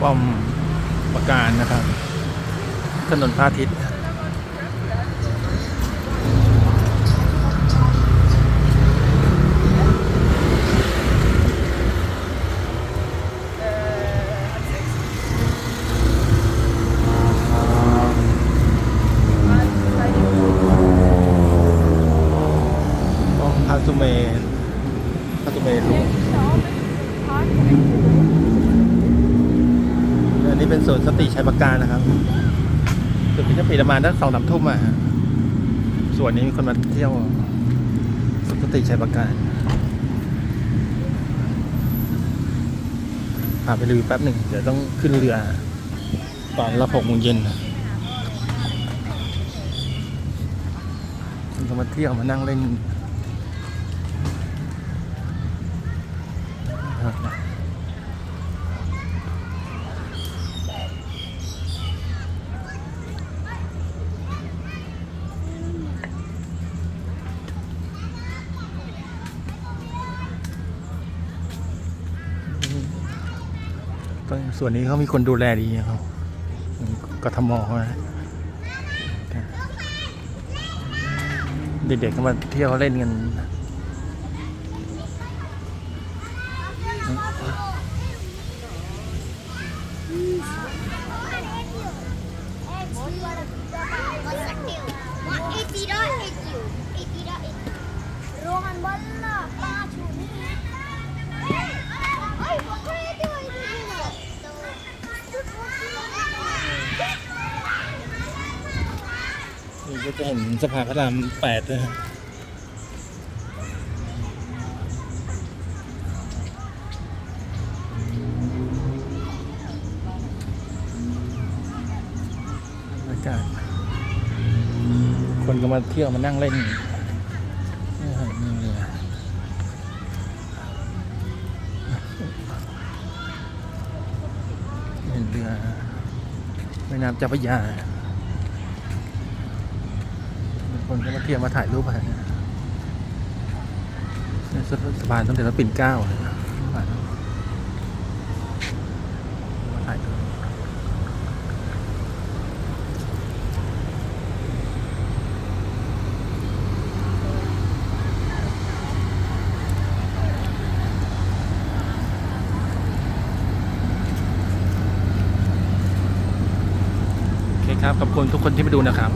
ป้อมประการนะครับ ถนนพระอาทิตย์ป้อมพระสุเมนพระสุเมนี้เป็นสวนสติชัยประการนะครับจุดนี้จะปิดประมาณตั้งสองสามทุ่มอะส่วนนี้มีคนมาเที่ยวสวนสติชัยประการพาไปรีวิวแป๊บหนึ่งเดี๋ยวต้องขึ้นเรือ ตอนรับหกโมงเย็นคนก็มาเที่ยวมานั่งเล่น ก็ส่วนนี้เขามีคนดูแลดีครับกทมนะเด็กๆก็มาเที่ยวเล่นกันบอล ก็จะเห็นสะพานพระรามแปดนะฮะบรรยากาศคนก็มาเที่ยวมานั่งเล่นนี่เรือเห็นเรือแม่น้ำเจ้าพระยา คนก็มาเที่ยวมาถ่ายรูปอะไรเนี่ยสะสะพานสมเด็จพระปิ่นเกล้าเลยมาถ่ายโอเคครับ ขอบคุณทุกคนที่มาดูนะครับ